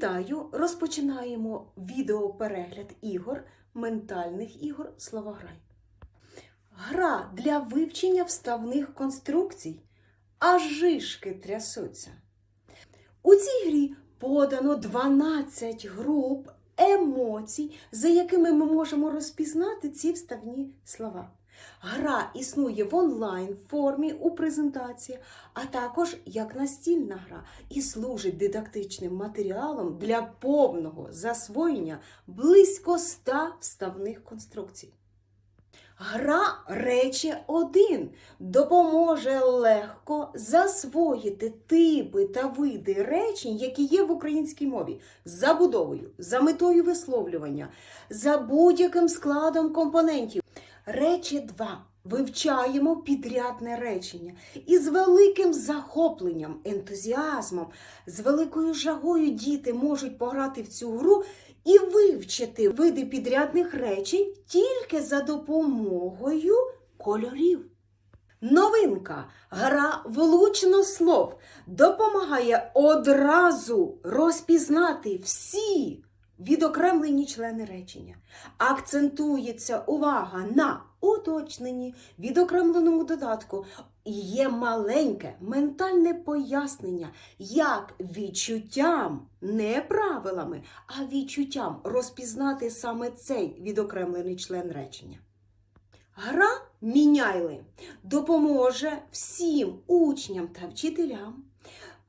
Вітаю! Розпочинаємо відеоперегляд ігор, ментальних ігор Словограй. Гра для вивчення вставних конструкцій. Аж жишки трясуться. У цій грі подано 12 груп емоцій, за якими ми можемо розпізнати ці вставні слова. Гра існує в онлайн формі у презентації, а також як настільна гра і служить дидактичним матеріалом для повного засвоєння близько 100 вставних конструкцій. Гра речі 1 допоможе легко засвоїти типи та види речень, які є в українській мові, з забудовою, за метою висловлювання, за будь-яким складом компонентів. Речі 2. Вивчаємо підрядне речення і з великим захопленням, ентузіазмом, з великою жагою діти можуть пограти в цю гру і вивчити види підрядних речень тільки за допомогою кольорів. Новинка гра влучно слов допомагає одразу розпізнати всі відокремлені члени речення. Акцентується увага на уточненні, відокремленому додатку. Є маленьке ментальне пояснення, як відчуттям, не правилами, а відчуттям розпізнати саме цей відокремлений член речення. Гра Міняйли допоможе всім учням та вчителям,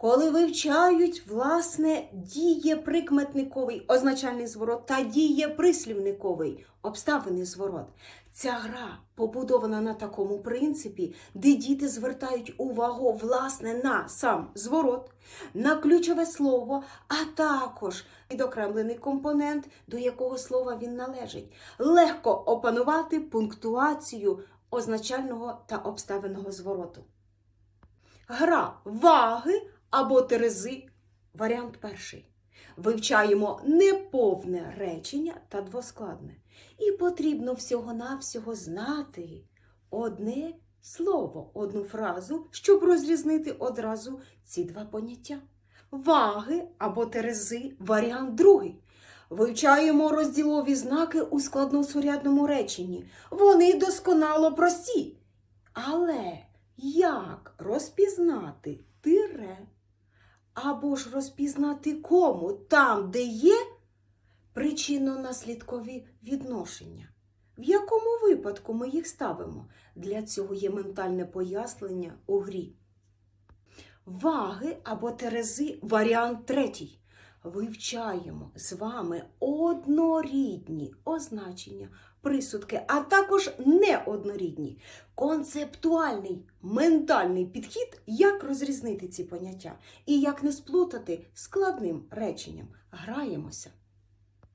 коли вивчають власне дієприкметниковий означальний зворот та дієприслівниковий обставини зворот. Ця гра побудована на такому принципі, де діти звертають увагу власне на сам зворот, на ключове слово, а також відокремлений компонент, до якого слова він належить. Легко опанувати пунктуацію означального та обставинного звороту. Гра ваги або терези. Варіант перший. Вивчаємо неповне речення та двоскладне. І потрібно всього-навсього знати одне слово, одну фразу, щоб розрізнити одразу ці два поняття. Ваги або терези варіант другий. Вивчаємо розділові знаки у складносурядному реченні. Вони досконало прості. Але як розпізнати тире? Або ж розпізнати кому там, де є причинно-наслідкові відношення. В якому випадку ми їх ставимо? Для цього є ментальне пояснення у грі. Ваги або терези варіант третій. Вивчаємо з вами однорідні означення, присудки, а також неоднорідні. Концептуальний ментальний підхід, як розрізнити ці поняття і як не сплутати складним реченням. Граємося.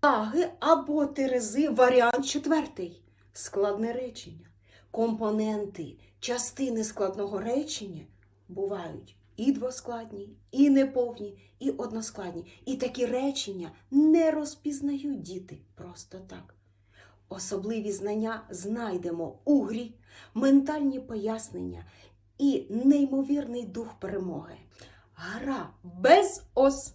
Ваги або терези варіант четвертий. Складне речення. Компоненти, частини складного речення бувають і двоскладні, і неповні, і односкладні. І такі речення не розпізнають діти просто так. Особливі знання знайдемо у грі, ментальні пояснення і неймовірний дух перемоги. Гра без ос.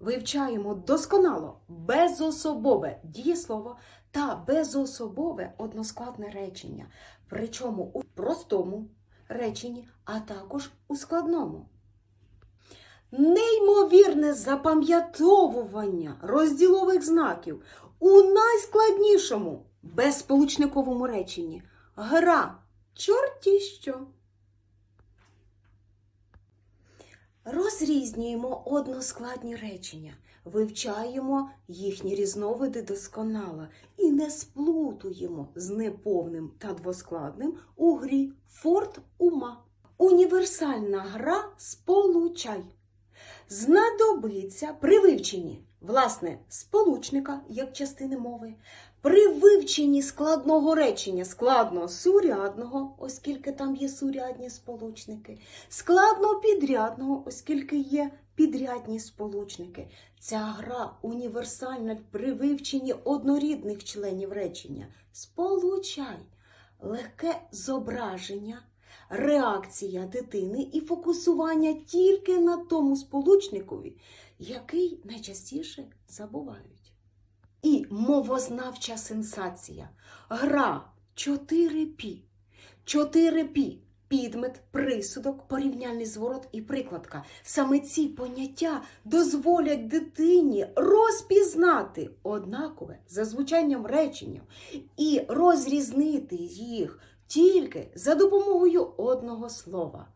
Вивчаємо досконало безособове дієслово та безособове односкладне речення, причому у простому реченні, а також у складному. Неймовірне запам'ятовування розділових знаків у найскладнішому безсполучниковому реченні. Гра чорті що. Розрізнюємо односкладні речення, вивчаємо їхні різновиди досконало і не сплутуємо з неповним та двоскладним у грі Форт ума. Універсальна гра сполучай. Знадобиться при вивченні, власне, сполучника як частини мови, при вивченні складного речення, складно сурядного, оскільки там є сурядні сполучники, складно підрядного, оскільки є підрядні сполучники. Ця гра універсальна при вивченні однорідних членів речення. Сполучай, легке зображення, реакція дитини і фокусування тільки на тому сполучникові, який найчастіше забувають. І мовознавча сенсація. Гра 4 пі. 4 пі. Підмет, присудок, порівняльний зворот і прикладка. Саме ці поняття дозволять дитині розпізнати однакове за звучанням речення і розрізнити їх тільки за допомогою одного слова.